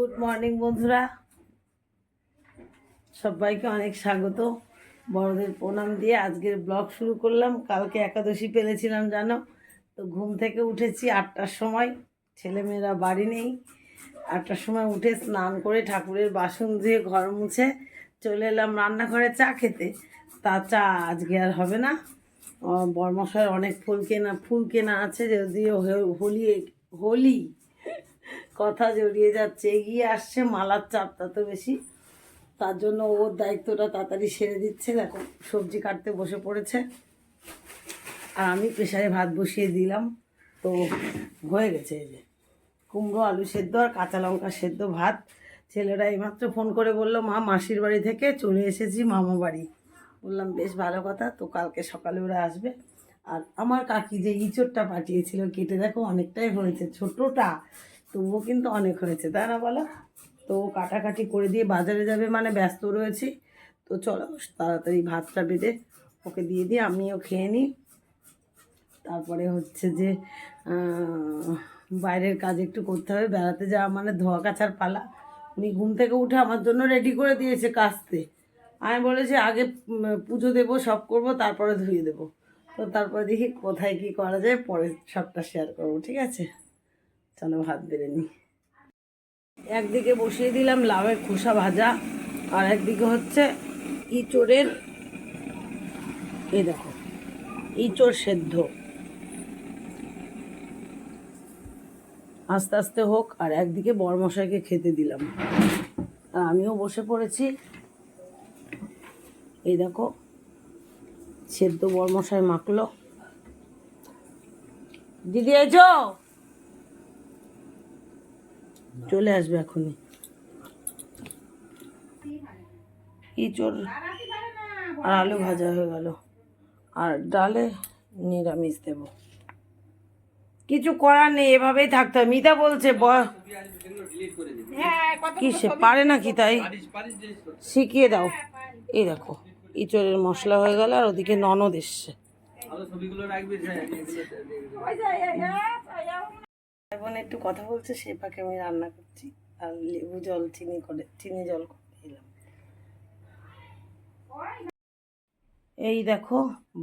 Good morning বন্ধুরা। সবাইকে অনেক স্বাগত। বড়দের প্রণাম দিয়ে আজকের ব্লগ শুরু করলাম। কালকে একাদশী পেলেছিলাম জানো? তো ঘুম থেকে উঠেছি আটটার সময়। ছেলেমেয়েরা বাড়ি নেই। আটটার সময় উঠে স্নান করে ঠাকুরের বাসন ধুয়ে ঘর মুছে চলে এলাম রান্নাঘরে চা খেতে। তা চা আজকে আর হবে না। বর্মশার অনেক ফুল কেনা ফুল কেনা আছে, যদিও হোলি হোলি কথা জড়িয়ে যাচ্ছে, এগিয়ে আসছে, মালার চাপটা তো বেশি। তার জন্য ওর দায়িত্বটা তাড়াতাড়ি সেরে দিচ্ছে, দেখো, সবজি কাটতে বসে পড়েছে। আর আমি প্রেশারে ভাত বসিয়ে দিলাম, তো হয়ে গেছে এই যে। কুমড়ো, আলু সেদ্ধ আর কাঁচা লঙ্কা সেদ্ধ ভাত। ছেলেরা এইমাত্র ফোন করে বলল, মা, মাসির বাড়ি থেকে চলে এসেছি, মামা বাড়ি। বললাম, বেশ ভালো কথা, তো কালকে সকালে ওরা আসবে। আর আমার কাকি যে ইঁচড়টা পাঠিয়েছিল, কেটে দেখো, অনেকটাই হয়েছে, ছোটোটা। তবুও কিন্তু অনেক হয়েছে। তাই না বলো? তো কাটাকাটি করে দিয়ে বাজারে যাবে মানে ব্যস্ত রয়েছি। তো চলো, তাড়াতাড়ি ভাতটা বেঁধে ওকে দিয়ে দিই, আমিও খেয়ে নিই। তারপরে হচ্ছে যে বাইরের কাজ একটু করতে হবে। বেড়াতে যাওয়া মানে ধোয়া কাচার পালা। উনি ঘুম থেকে উঠে আমার জন্য রেডি করে দিয়েছে কাচতে। আমি বলেছি, আগে পুজো দেবো, সব করব, তারপরে ধুয়ে দেবো। তো তারপরে দেখি কোথায় কি করা যায় পরে সবটা শেয়ার করব, ঠিক আছে? চলো ভাত বেড়ে নিই একদিকে বসিয়ে দিলাম লাউয়ের খোসা ভাজা, আর একদিকে হচ্ছে ইঁচড়ের, এই দেখো, ইঁচড় সেদ্ধ। আস্তে আস্তে হোক, আর একদিকে বরমশাইকে খেতে দিলাম। আর আমিও বসে পড়েছি। এই দেখো, সেদ্ধ বরমশাই মাখলো। দিদি এসো! চলে আসবে এখনই ইঁচড় আর আলু ভাজা হয়ে গেল আর ডালে নিরামিষ দেব কিছু করার নেই এভাবেই থাকতে হবে মিতা বলছে ব- কি সে পারে না কি তাই শিখিয়ে দাও এই দেখো ইঁচড়ের মশলা হয়ে গেল আর ওদিকে ননদ এসছে এখন একটু কথা বলছে, সে ফাঁকে আমি রান্না করছি, আর লেবু জল, চিনি করে, চিনি জল দিলাম। এই দেখো,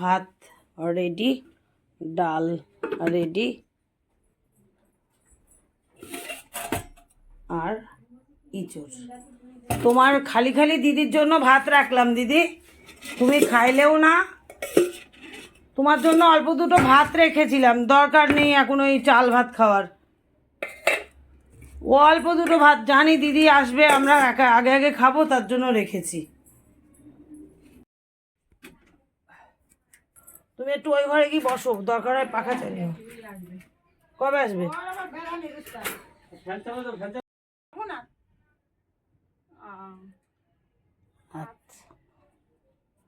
ভাত রেডি ডাল রেডি আর ইঁচড়। তোমার খালি খালি দিদির জন্য ভাত রাখলাম, দিদি। তুমি খাইলেও না তোমার জন্য অল্প দুটো ভাত রেখেছিলাম, দরকার নেই এখন ওই চাল ভাত খাওয়ার। ও অল্প দুটো ভাত, জানি দিদি আসবে, আমরা একা- আগে আগে খাব, তার জন্য রেখেছি। তুমি একটু ওই ঘরে কি বসো, দরকার হয় পাখা চালিয়ে কবে আসবে?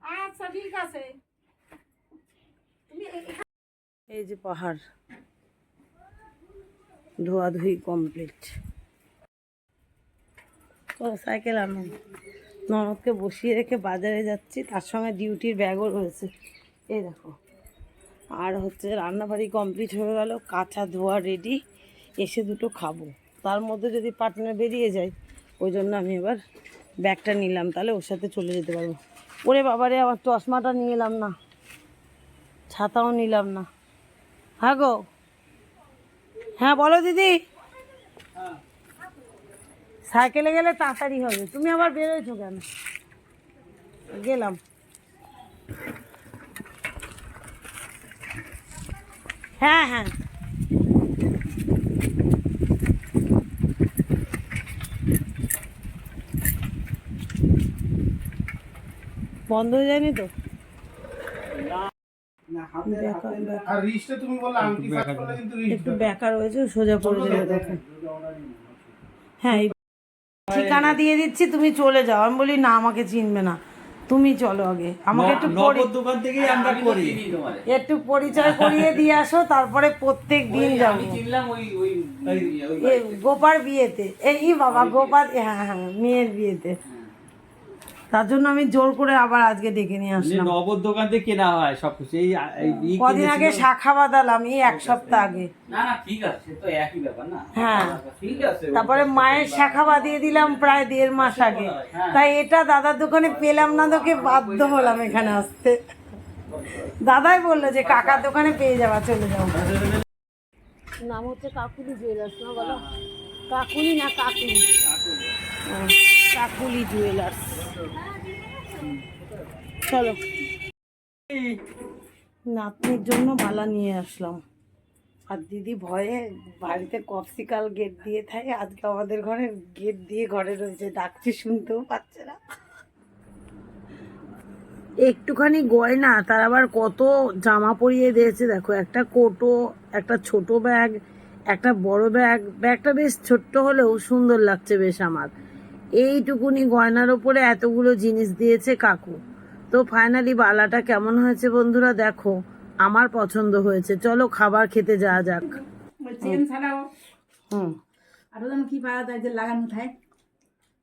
আচ্ছা ঠিক আছে। এই যে পাহাড়। ধোয়াধুয়ি কমপ্লিট ও, সাইকেল আনো ননদকে বসিয়ে রেখে বাজারে যাচ্ছি, তার সঙ্গে ডিউটির ব্যাগও রয়েছে। এই দেখো। আর হচ্ছে রান্নাবাড়ি কমপ্লিট হয়ে গেল, কাঁচা ধোয়া রেডি এসে দুটো খাব। তার মধ্যে যদি পার্টনার বেরিয়ে যায়, ওই জন্য আমি এবার ব্যাগটা নিলাম, তাহলে ওর সাথে চলে যেতে পারব। ওরে বাবারে আমার চশমাটা নিয়ে এলাম না। ছাতাও নিলাম না। হ্যাঁ গো। হ্যাঁ বলো দিদি। সাইকেলে গেলে তাড়াতাড়ি হবে। তুমি আবার বেরোয়ছো কেন? গেলাম। হ্যাঁ হ্যাঁ। বন্ধ হয়ে যায়নি তো? আর রিস্টে তুমি বললে আংটি কাজ করলে কিন্তু রিস্ট একটু রয়েছে সোজা পড়ে যাবে তখন হ্যাঁ ঠিকানা দিয়ে দিচ্ছি তুমি চলে যাও। আমি বলি না আমাকে চিনবে না। তুমি চলো আগে। আমাকে একটু দোকান থেকেই আমরা করি একটু পরিচয় করিয়ে দিয়ে আসো তারপরে প্রত্যেক দিন যাব। এ, গোপার বিয়েতে। এই বাবা গোপার হ্যাঁ হ্যাঁ মেয়ের বিয়েতে। তার জন্য আমি জোর করে আবার আজকে ডেকে নিয়ে আসলাম। নবর দোকান থেকে কেনা হয় সবকিছু এই এই কদিন আগে শাখা বাদালাম এই এক সপ্তাহ আগে। না না ঠিক আছে তো একই ব্যাপার না। হ্যাঁ। ঠিক আছে তারপরে মায়ের শাখা বাদিয়ে দিলাম প্রায় দেড় মাস আগে। তাই এটা দাদার দোকানে পেলাম না তোকে বাধ্য হলাম এখানে আসতে। দাদাই বলল যে কাকার দোকানে পেয়ে যাবা চলে যাও। নাম হচ্ছে কাকুলি জুয়েলার্স না বলো? কাকুলি না কাকুলি? ও, কাকুলি জুয়েলার্স চলো। নাতনির জন্য বালা নিয়ে আসলাম। আর দিদি ভয়ে বাড়িতে কপসিকাল গেট দিয়ে থাকে। আজকে আমাদের ঘরে গেট দিয়ে ঘরে রয়েছে। ডাকছি শুনতেও পাচ্ছে না। একটুখানি গয়না, তার আবার কত জামা পরিয়ে দিয়েছে। দেখো, একটা কোটো, একটা ছোট ব্যাগ একটা বড় ব্যাগ ব্যাগটা বেশ ছোট্ট হলেও সুন্দর লাগছে বেশ আমার। এইটুকুনি গয়নার ওপরে এতগুলো জিনিস দিয়েছে কাকু। তো ফাইনালি বালাটা কেমন হয়েছে বন্ধুরা দেখো আমার পছন্দ হয়েছে। চলো খাবার খেতে যাওয়া যাক। ছাড়াও। হুম। যেন কি পাওয়া যায় যে লাগানো থাকে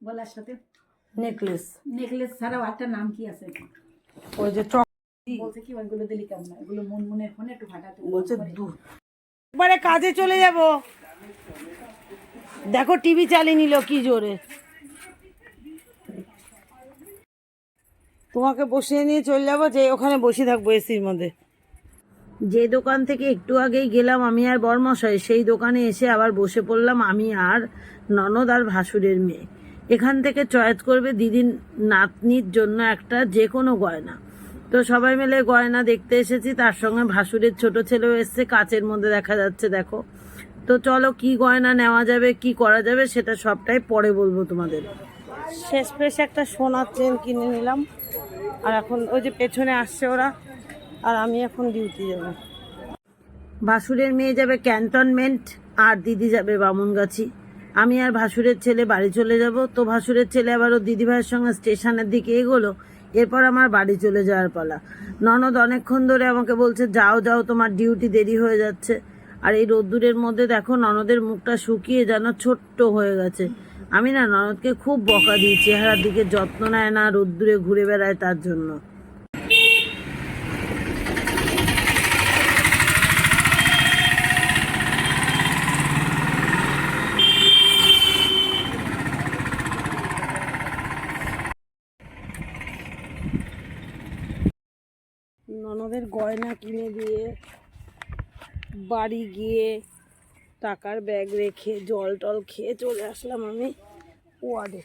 গলার সাথে। নেকলেস নেকলেস ছাড়াও একটা নাম কি আছে? ওই যে চক বলছে কি ওইগুলো দিলি কেমন? মন মনের ফোনে একটু ফাটাতে বলছে দু একবারে কাজে চলে যাব। দেখো টিভি চালিয়ে নিল কি জোরে। তোমাকে বসিয়ে নিয়ে চলে যাব, যে ওখানে বসে থাকব এসির মধ্যে। যে দোকান থেকে একটু আগেই গেলাম আমি আর বর্মশাই, সেই দোকানে এসে আবার বসে পড়লাম আমি আর ননদ আর ভাসুরের মেয়ে। এখান থেকে চয়েস করবে দিদির নাতনির জন্য একটা যে কোনো গয়না। তো সবাই মিলে গয়না দেখতে এসেছি, তার সঙ্গে ভাসুরের ছোট ছেলেও এসছে, কাচের মধ্যে দেখা যাচ্ছে, দেখো। তো চলো কি গয়না নেওয়া যাবে, কি করা যাবে, সেটা সবটাই পরে বলব তোমাদের। শেষ পেশ একটা সোনার চেন কিনে নিলাম। আর এখন ওই যে পেছনে আসছে ওরা, আর আমি এখন ডিউটি যাব। ভাসুরের মেয়ে যাবে ক্যান্টনমেন্ট আর দিদি যাবে বামুনগাছি। আমি আর ভাসুরের ছেলে বাড়ি চলে যাব। তো ভাসুরের ছেলে আবার ওর দিদিভাইয়ের সঙ্গে স্টেশনের দিকে এগোলো। এরপর আমার বাড়ি চলে যাওয়ার পালা। ননদ অনেকক্ষণ ধরে আমাকে বলছে, যাও যাও, তোমার ডিউটি দেরি হয়ে যাচ্ছে। আর এই রোদ্দুরের মধ্যে দেখো, ননদের মুখটা শুকিয়ে যেন ছোট্ট হয়ে গেছে। আমি না ননদকে খুব বকা দিই, চেহারার দিকে যত্ন নেয় না, রোদ্দুরে ঘুরে বেড়ায় তার জন্য। ননদের গয়না কিনে দিয়ে বাড়ি গিয়ে টাকার ব্যাগ রেখে জল টল খেয়ে চলে আসলাম আমি ওয়ার্ডে।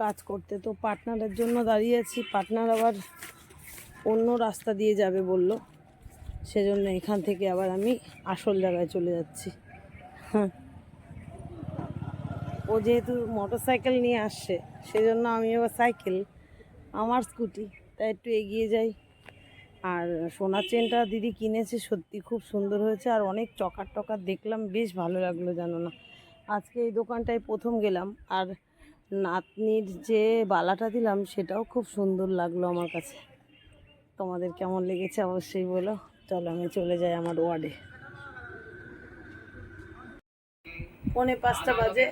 কাজ করতে তো পার্টনারের জন্য দাঁড়িয়ে আছি। পার্টনার আবার অন্য রাস্তা দিয়ে যাবে বলল। সেজন্য এখান থেকে আবার আমি আসল জায়গায় চলে যাচ্ছি। হ্যাঁ। ও যেহেতু মোটর সাইকেল নিয়ে আসছে, সেজন্য আমি আবার সাইকেল, আমার স্কুটি, তাই একটু এগিয়ে যাই। আর সোনার চেনটা দিদি কিনেছে, সত্যি খুব সুন্দর হয়েছে আর অনেক চকার টকার দেখলাম, বেশ ভালো লাগল জানো না। আজকে এই দোকানটায় প্রথম গেলাম আর নাতনির যে বালাটা দিলাম, সেটাও খুব সুন্দর লাগল আমার কাছে। তোমাদের কেমন লেগেছে অবশ্যই বলো। চলো আমি চলে যাই আমার ওয়ার্ডে। পৌনে পাঁচটা বাজে।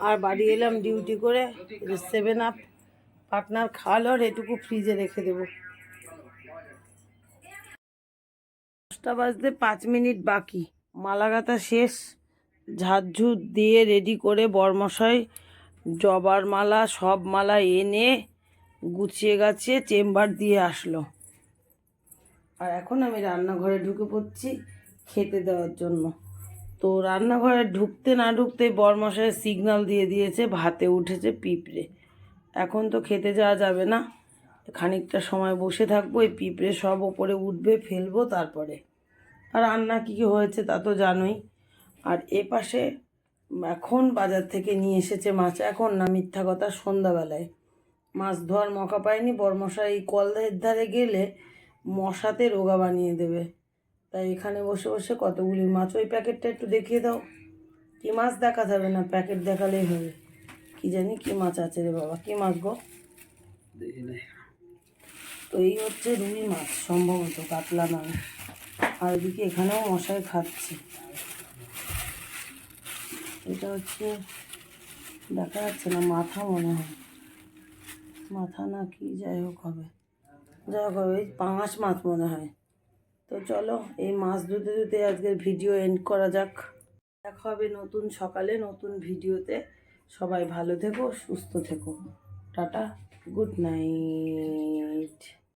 আর বাড়ি এলাম ডিউটি করে সেভেন আপ পার্টনার খাওয়ালো আর এটুকু ফ্রিজে রেখে দেবো। দশটা বাজতে পাঁচ মিনিট বাকি। মালাগাতা শেষ। ঝাড়ঝুট দিয়ে রেডি করে বরমশাই জবার মালা, সব মালা এনে গুছিয়ে গাছিয়ে চেম্বার দিয়ে আসলো। আর এখন আমি রান্নাঘরে ঢুকে পড়ছি খেতে দেওয়ার জন্য। তো রান্নাঘরে ঢুকতে না ঢুকতেই বরমশাই সিগন্যাল দিয়ে দিয়েছে, ভাতে উঠেছে পিঁপড়ে। এখন তো খেতে যাওয়া যাবে না। খানিকটা সময় বসে থাকব, এই পিঁপড়ে সব ওপরে উঠবে, ফেলব, তারপরে। রান্না কী কী হয়েছে তা তো জানোই। আর এ পাশে এখন বাজার থেকে নিয়ে এসেছে মাছ। এখন না মিথ্যা কথা সন্ধ্যাবেলায়। মাছ ধোয়ার মকা পায়নি বরমশাই এই কলের ধারে গেলে মশাতে রোগা বানিয়ে দেবে। তাই এখানে বসে বসে কতগুলি মাছ ওই প্যাকেটটা একটু দেখিয়ে দাও। কি মাছ দেখা যাবে না প্যাকেট দেখালেই হবে। কি জানি কি মাছ আছে রে বাবা কি মাছ গো? তো এই হচ্ছে রুই মাছ সম্ভবত কাতলা নয় আর এদিকে এখানেও মশাই খাচ্ছে। এটা হচ্ছে, দেখা যাচ্ছে না, মাথা মনে হয়। মাথা না কি যাই হোক হবে। যাই হোক হবে, এই পাঙাশ মাছ মনে হয়। তো চলো, এই মাছ ধুতে ধুতে আজকের ভিডিও এন্ড করা যাক। দেখা হবে নতুন সকালে, নতুন ভিডিওতে। সবাই ভালো থেকো, সুস্থ থেকো। Tata, good night.